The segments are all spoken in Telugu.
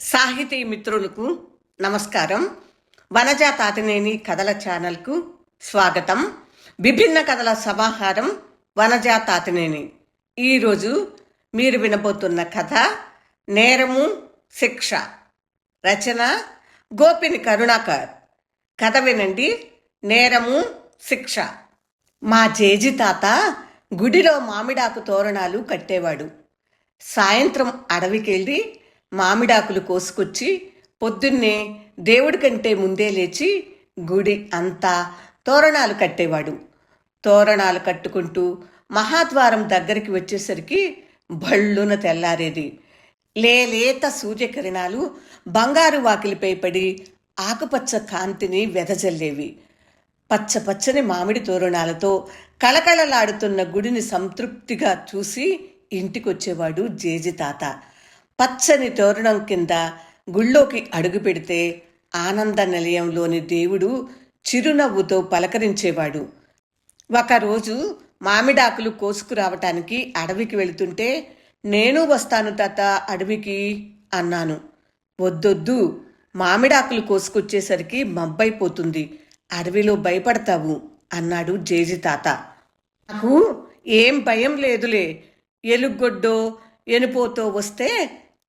సాహితీ మిత్రులకు నమస్కారం. వనజా తాతినేని కథల ఛానల్కు స్వాగతం. విభిన్న కథల సమాహారం వనజా తాతినేని. ఈరోజు మీరు వినబోతున్న కథ నేరము శిక్ష. రచన గోపిని కరుణాకర్. కథ వినండి. నేరము శిక్ష. మా జేజి తాత గుడిలో మామిడాకు తోరణాలు కట్టేవాడు. సాయంత్రం అడవికెళ్ళి మామిడాకులు కోసుకొచ్చి పొద్దున్నే దేవుడి కంటే ముందే లేచి గుడి అంతా తోరణాలు కట్టేవాడు. తోరణాలు కట్టుకుంటూ మహాద్వారం దగ్గరికి వచ్చేసరికి భళ్ళున తెల్లారేది. లేలేత సూర్యకిరణాలు బంగారు వాకిలిపై పడి ఆకుపచ్చ కాంతిని వెదజల్లేవి. పచ్చ పచ్చని మామిడి తోరణాలతో కళకళలాడుతున్న గుడిని సంతృప్తిగా చూసి ఇంటికొచ్చేవాడు జేజి తాత. పచ్చని తోరణం కింద గుళ్ళోకి అడుగు పెడితే ఆనంద నిలయంలోని దేవుడు చిరునవ్వుతో పలకరించేవాడు. ఒకరోజు మామిడాకులు కోసుకురావటానికి అడవికి వెళుతుంటే నేను వస్తాను తాత అడవికి అన్నాను. వద్దొద్దు మామిడాకులు కోసుకొచ్చేసరికి మబ్బైపోతుంది అడవిలో భయపడతావు అన్నాడు జేజి తాత. నాకు ఏం భయం లేదులే ఎలుగొడ్డో ఎనుపోతో వస్తే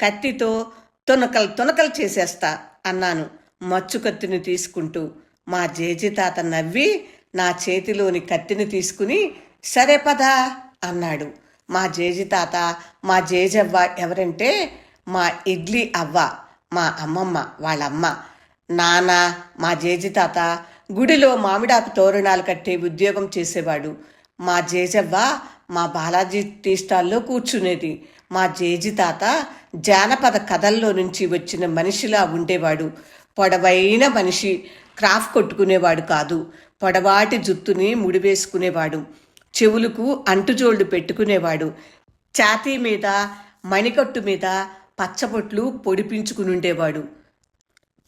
కత్తితో తునకలు తునకలు చేసేస్తా అన్నాను. మచ్చు కత్తిని తీసుకుంటూ మా జేజి తాత నవ్వి నా చేతిలోని కత్తిని తీసుకుని సరే పదా అన్నాడు. మా జేజీ తాత మా జేజవ్వ ఎవరంటే మా ఇడ్లీ అవ్వ మా అమ్మమ్మ వాళ్ళమ్మ. నాన్న మా జేజీ తాత గుడిలో మామిడాకు తోరణాలు కట్టే ఉద్యోగం చేసేవాడు. మా జేజవ్వ మా బాలాజీ టీ స్టాల్లో కూర్చునేది. మా జేజి తాత జానపద కథల్లో నుంచి వచ్చిన మనిషిలా ఉండేవాడు. పొడవైన మనిషి క్రాఫ్ కొట్టుకునేవాడు కాదు. పొడవాటి జుత్తుని ముడివేసుకునేవాడు. చెవులకు అంటుజోళ్ళు పెట్టుకునేవాడు. ఛాతీ మీద మణికట్టు మీద పచ్చబొట్లు పొడిపించుకునుండేవాడు.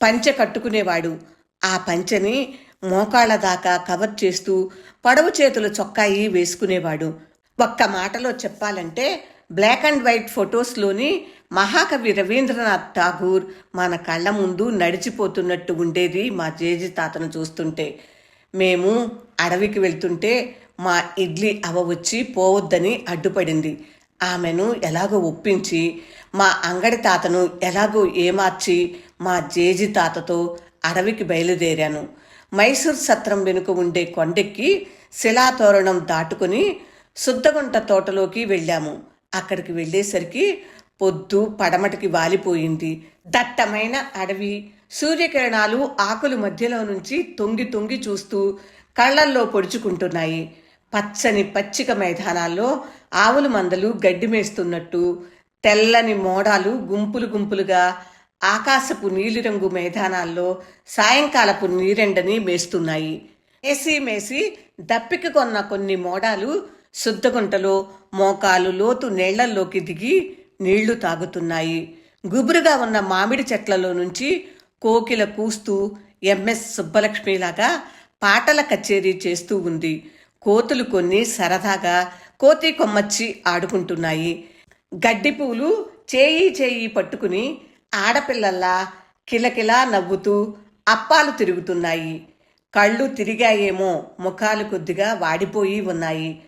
పంచె కట్టుకునేవాడు. ఆ పంచెని మోకాళ్ళ దాకా కవర్ చేస్తూ పడవ చేతుల చొక్కాయి వేసుకునేవాడు. ఒక్క మాటలో చెప్పాలంటే బ్లాక్ అండ్ వైట్ ఫొటోస్లోని మహాకవి రవీంద్రనాథ్ ఠాగూర్ మన కళ్ళ ముందు నడిచిపోతున్నట్టు ఉండేది మా జేజి తాతను చూస్తుంటే. మేము అడవికి వెళ్తుంటే మా ఇడ్లీ అవ వచ్చి పోవద్దని అడ్డుపడింది. ఆమెను ఎలాగో ఒప్పించి మా అంగడి తాతను ఎలాగో ఏమార్చి మా జేజి తాతతో అడవికి బయలుదేరాను. మైసూర్ సత్రం వెనుక ఉండే కొండెక్కి శిలాతోరణం దాటుకుని శుద్ధగుంట తోటలోకి వెళ్ళాము. అక్కడికి వెళ్ళేసరికి పొద్దు పడమటికి వాలిపోయింది. దట్టమైన అడవి. సూర్యకిరణాలు ఆకుల మధ్యలో నుంచి తొంగి తొంగి చూస్తూ కళ్ళల్లో పొడుచుకుంటున్నాయి. పచ్చని పచ్చిక మైదానాల్లో ఆవుల మందలు గడ్డి మేస్తున్నట్టు తెల్లని మోడాలు గుంపులు గుంపులుగా ఆకాశపు నీలిరంగు మైదానాల్లో సాయంకాలపు నీరెండని మేస్తున్నాయి. మేసి మేసి దప్పిక కొన్న కొన్ని మోడాలు శుద్ధగుంటలో మోకాలు లోతు నీళ్ళల్లోకి దిగి నీళ్ళు తాగుతున్నాయి. గుబురుగా ఉన్న మామిడి చెట్లలో నుంచి కోకిల కూస్తూ ఎంఎస్ సుబ్బలక్ష్మిలాగా పాటల కచేరీ చేస్తూ ఉంది. కోతులు కొన్ని సరదాగా కోతి కొమ్మచ్చి ఆడుకుంటున్నాయి. గడ్డి పూలు చేయి చేయి పట్టుకుని ఆడపిల్లల్లా కిలకిలా నవ్వుతూ అప్పాలు తిరుగుతున్నాయి. కళ్ళు తిరిగాయేమో ముఖాలు కొద్దిగా వాడిపోయి ఉన్నాయి.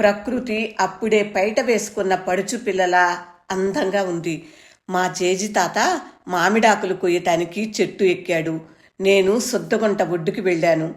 ప్రకృతి అప్పుడే పైట వేసుకున్న పడుచు పిల్లల అందంగా ఉంది. మా జేజి తాత మామిడాకులు కొయ్యటానికి చెట్టు ఎక్కాడు. నేను శుద్ధగుంట ఒడ్డుకి వెళ్ళాను.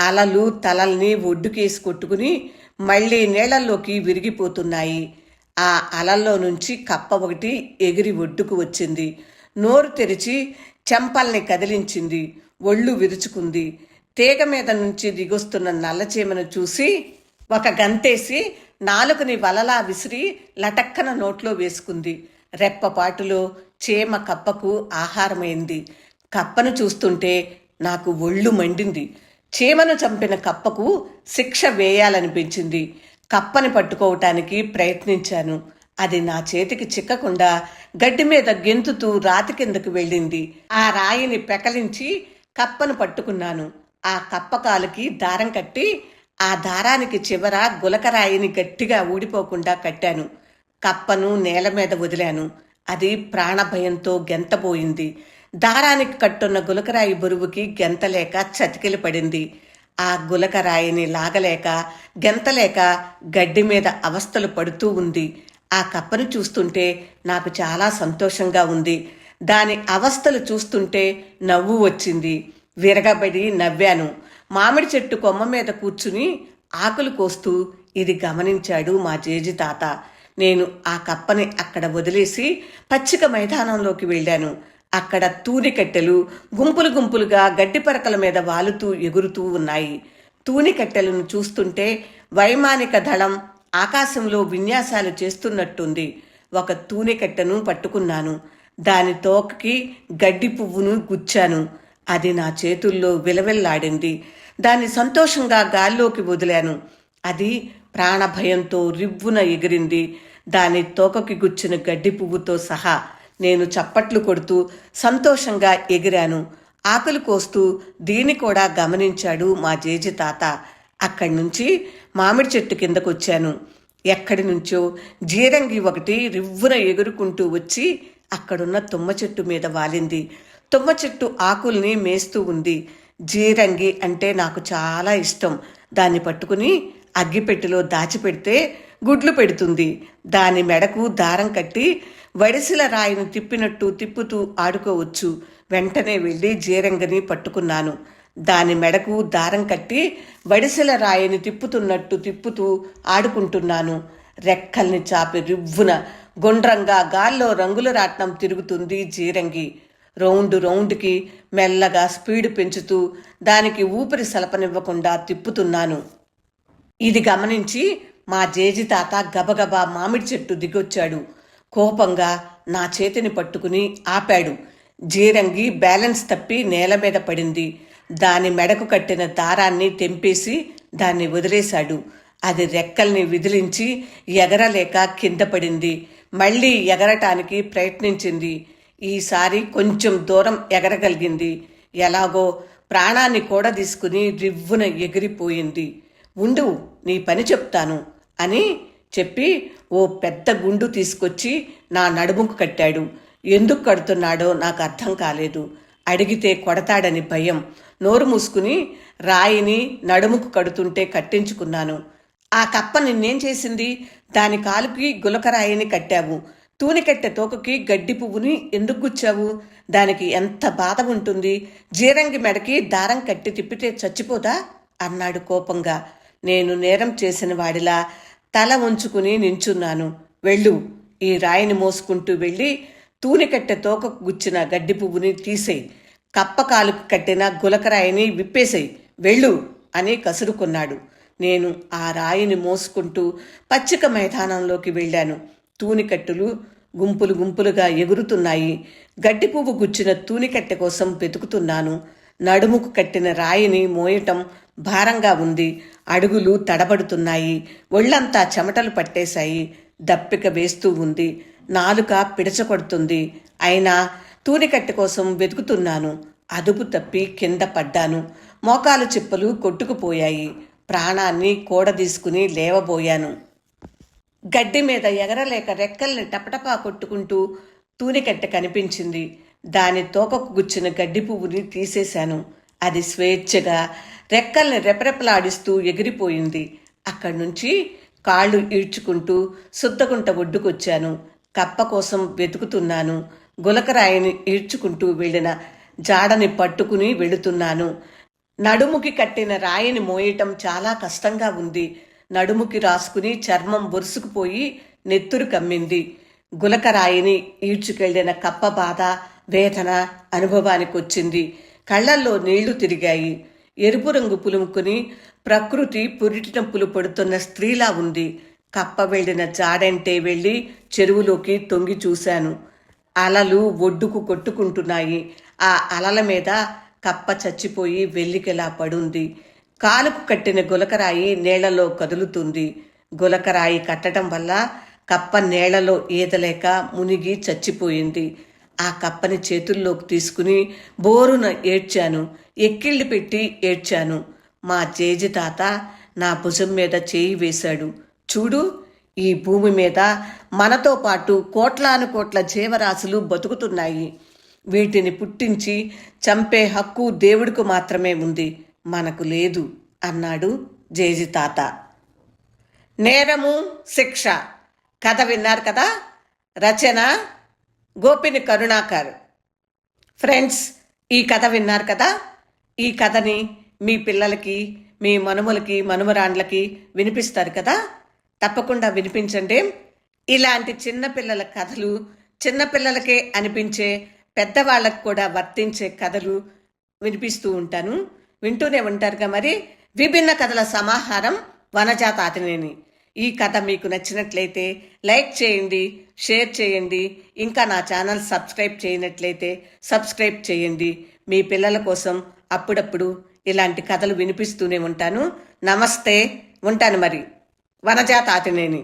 అలలు తలల్ని ఒడ్డుకేసి కొట్టుకుని మళ్ళీ నీళ్ళల్లోకి విరిగిపోతున్నాయి. ఆ అలల్లో నుంచి కప్ప ఒకటి ఎగిరి ఒడ్డుకు వచ్చింది. నోరు తెరిచి చెంపల్ని కదిలించింది. ఒళ్ళు విరుచుకుంది. తీగ మీద నుంచి దిగొస్తున్న నల్లచీమను చూసి ఒక గంతేసి నాలుగుని వలలా విసిరి లటక్కన నోట్లో వేసుకుంది. రెప్పపాటులో చేమ కప్పకు ఆహారమైంది. కప్పను చూస్తుంటే నాకు ఒళ్ళు మండింది. చీమను చంపిన కప్పకు శిక్ష వేయాలనిపించింది. కప్పని పట్టుకోవటానికి ప్రయత్నించాను. అది నా చేతికి చిక్కకుండా గడ్డి మీద గెంతుతూ రాతి కిందకు వెళ్ళింది. ఆ రాయిని పెకలించి కప్పను పట్టుకున్నాను. ఆ కప్ప కాలుకి దారం కట్టి ఆ దారానికి చివర గులకరాయిని గట్టిగా ఊడిపోకుండా కట్టాను. కప్పను నేల మీద వదిలాను. అది ప్రాణభయంతో గెంతబోయింది. దారానికి కట్టున్న గులకరాయి బరువుకి గెంతలేక చతికిలి పడింది ఆ గులకరాయిని లాగలేక గెంతలేక గడ్డి మీద అవస్థలు పడుతూ ఉంది. ఆ కప్పను చూస్తుంటే నాకు చాలా సంతోషంగా ఉంది. దాని అవస్థలు చూస్తుంటే నవ్వు వచ్చింది. విరగబడి నవ్వాను. మామిడి చెట్టు కొమ్మ మీద కూర్చుని ఆకులు కోస్తూ ఇది గమనించాడు మా జేజి తాత. నేను ఆ కప్పని అక్కడ వదిలేసి పచ్చిక మైదానంలోకి వెళ్ళాను. అక్కడ తూనికట్టెలు గుంపులు గుంపులుగా గడ్డి పరకల మీద వాలుతూ ఎగురుతూ ఉన్నాయి. తూనికట్టెలను చూస్తుంటే వైమానిక దళం ఆకాశంలో విన్యాసాలు చేస్తున్నట్టుంది. ఒక తూనికట్టెను పట్టుకున్నాను. దాని తోకకి గడ్డి పువ్వును గుచ్చాను. అది నా చేతుల్లో విలవిల్లాడింది. దాన్ని సంతోషంగా గాల్లోకి వదిలాను. అది ప్రాణభయంతో రివ్వున ఎగిరింది. దాని తోకకి గుచ్చిన గడ్డి పువ్వుతో సహా నేను చప్పట్లు కొడుతూ సంతోషంగా ఎగిరాను. ఆకలి కోస్తూ దీన్ని కూడా గమనించాడు మా జేజి తాత. అక్కడి నుంచి మామిడి చెట్టు కిందకొచ్చాను. ఎక్కడి నుంచో జీరంగి ఒకటి రివ్వున ఎగురుకుంటూ వచ్చి అక్కడున్న తుమ్మ చెట్టు మీద వాలింది. తుమ్మ చెట్టు ఆకుల్ని మేస్తూ ఉంది. జీరంగి అంటే నాకు చాలా ఇష్టం. దాన్ని పట్టుకుని అగ్గిపెట్టెలో దాచిపెడితే గుడ్లు పెడుతుంది. దాని మెడకు దారం కట్టి వడిసిల రాయిని తిప్పినట్టు తిప్పుతూ ఆడుకోవచ్చు. వెంటనే వెళ్ళి జీరంగని పట్టుకున్నాను. దాని మెడకు దారం కట్టి వడిసెల రాయిని తిప్పుతున్నట్టు తిప్పుతూ ఆడుకుంటున్నాను. రెక్కల్ని చాపి రివ్వున గుండ్రంగా గాల్లో రంగుల రాట్నం తిరుగుతుంది జీరంగి. రౌండ్ రౌండ్కి మెల్లగా స్పీడ్ పెంచుతూ దానికి ఊపిరి సలపనివ్వకుండా తిప్పుతున్నాను. ఇది గమనించి మా జేజి తాత గబగబా మామిడి చెట్టు దిగొచ్చాడు. కోపంగా నా చేతిని పట్టుకుని ఆపాడు. జీరంగి బ్యాలెన్స్ తప్పి నేల మీద పడింది. దాని మెడకు కట్టిన దారాన్ని తెంపేసి దాన్ని వదిలేశాడు. అది రెక్కల్ని విదిలించి ఎగరలేక కింద పడింది. మళ్ళీ ఎగరటానికి ప్రయత్నించింది. ఈసారి కొంచెం దూరం ఎగరగలిగింది. ఎలాగో ప్రాణాన్ని కూడా తీసుకుని రివ్వున ఎగిరిపోయింది. ఉండు నీ పని చెప్తాను అని చెప్పి ఓ పెద్ద గుండు తీసుకొచ్చి నా నడుముకు కట్టాడు. ఎందుకు కడుతున్నాడో నాకు అర్థం కాలేదు. అడిగితే కొడతాడని భయం. నోరు మూసుకుని రాయిని నడుముకు కడుతుంటే కట్టించుకున్నాను. ఆ కప్ప నిన్నేం చేసింది? దాని కాలుకి గులకరాయిని కట్టావు. తూనికట్టె తోకకి గడ్డి పువ్వుని ఎందుకు గుచ్చావు? దానికి ఎంత బాధ ఉంటుంది? జీరంగి మెడకి దారం కట్టి తిప్పితే చచ్చిపోదా అన్నాడు కోపంగా. నేను నేరం చేసిన వాడిలా తల ఉంచుకుని నించున్నాను. వెళ్ళు. ఈ రాయిని మోసుకుంటూ వెళ్ళి తూనికట్టె తోకకు గుచ్చిన గడ్డి పువ్వుని తీసేయి. కప్పకాలుకు కట్టిన గులకరాయిని విప్పేసేయి. వెళ్ళు అని కసురుకున్నాడు. నేను ఆ రాయిని మోసుకుంటూ పచ్చిక మైదానంలోకి వెళ్ళాను. తూనికట్టులు గుంపులు గుంపులుగా ఎగురుతున్నాయి. గడ్డి పువ్వు గుచ్చిన తూనికట్టె కోసం వెతుకుతున్నాను. నడుముకు కట్టిన రాయిని మోయటం భారంగా ఉంది. అడుగులు తడబడుతున్నాయి. ఒళ్ళంతా చెమటలు పట్టేశాయి. దప్పిక వేస్తూ ఉంది. నాలుక పిడచకొడుతుంది. అయినా తూనికట్టె కోసం వెతుకుతున్నాను. అదుపు తప్పి కింద పడ్డాను. మోకాలు చిప్పలు కొట్టుకుపోయాయి. ప్రాణాన్ని కూడదీసుకుని లేవబోయాను. గడ్డి మీద ఎగరలేక రెక్కల్ని టపటపా కొట్టుకుంటూ తూనికట్టె కనిపించింది. దాని తోకకు గుచ్చిన గడ్డి పువ్వుని తీసేశాను. అది స్వేచ్ఛగా రెక్కల్ని రెపరెపలాడిస్తూ ఎగిరిపోయింది. అక్కడి నుంచి కాళ్ళు ఈడ్చుకుంటూ శుద్ధగుంట ఒడ్డుకొచ్చాను. కప్ప కోసం వెతుకుతున్నాను. గులకరాయిని ఈడ్చుకుంటూ వెళ్ళిన జాడని పట్టుకుని వెళుతున్నాను. నడుముకి కట్టిన రాయిని మోయటం చాలా కష్టంగా ఉంది. నడుముకి రాసుకుని చర్మం బొరుసుకుపోయి నెత్తురు కమ్మింది. గులకరాయిని ఈడ్చుకెళ్ళిన కప్ప బాధ వేదన అనుభవానికి వచ్చింది కళ్ళల్లో నీళ్ళు తిరిగాయి. ఎరుపు రంగు పులుముకుని ప్రకృతి పురిటి పడుతున్న స్త్రీలా ఉంది. కప్ప వెళ్ళిన జాడంటే వెళ్ళి చెరువులోకి తొంగి చూశాను. అలలు ఒడ్డుకు కొట్టుకుంటున్నాయి. ఆ అలల మీద కప్ప చచ్చిపోయి వెల్లికెలా పడుంది. కాలుకు కట్టిన గులకరాయి నీళ్ళలో కదులుతుంది. గులకరాయి కట్టడం వల్ల కప్ప నీళ్ళలో ఈదలేక మునిగి చచ్చిపోయింది. ఆ కప్పని చేతుల్లోకి తీసుకుని బోరున ఏడ్చాను. ఎక్కిళ్ళు పెట్టి ఏడ్చాను. మా జేజి తాత నా భుజం మీద చేయి వేశాడు. చూడు ఈ భూమి మీద మనతో పాటు కోట్లాను కోట్ల జీవరాశులు బతుకుతున్నాయి. వీటిని పుట్టించి చంపే హక్కు దేవుడికి మాత్రమే ఉంది. మనకు లేదు అన్నాడు జేజి తాత. నేరము శిక్ష. కథ విన్నారు కదా? రచన గోపిని కరుణాకర్. ఫ్రెండ్స్ ఈ కథ విన్నారు కదా? ఈ కథని మీ పిల్లలకి మీ మనుమలకి మనుమరాండ్లకి వినిపిస్తారు కదా? తప్పకుండా వినిపించండి. ఇలాంటి చిన్నపిల్లల కథలు చిన్నపిల్లలకే అనిపించే పెద్దవాళ్ళకు కూడా వర్తించే కథలు వినిపిస్తూ ఉంటాను. వింటూనే ఉంటారుగా మరి. విభిన్న కథల సమాహారం వనజాత అతినేని ఈ కథ మీకు నచ్చినట్లయితే లైక్ చేయండి షేర్ చేయండి ఇంకా నా ఛానల్ సబ్స్క్రైబ్ చేయనట్లయితే సబ్స్క్రైబ్ చేయండి. మీ పిల్లల కోసం అప్పుడప్పుడు ఇలాంటి కథలు వినిపిస్తూనే ఉంటాను. నమస్తే ఉంటాను మరి. వనజాత అతినేని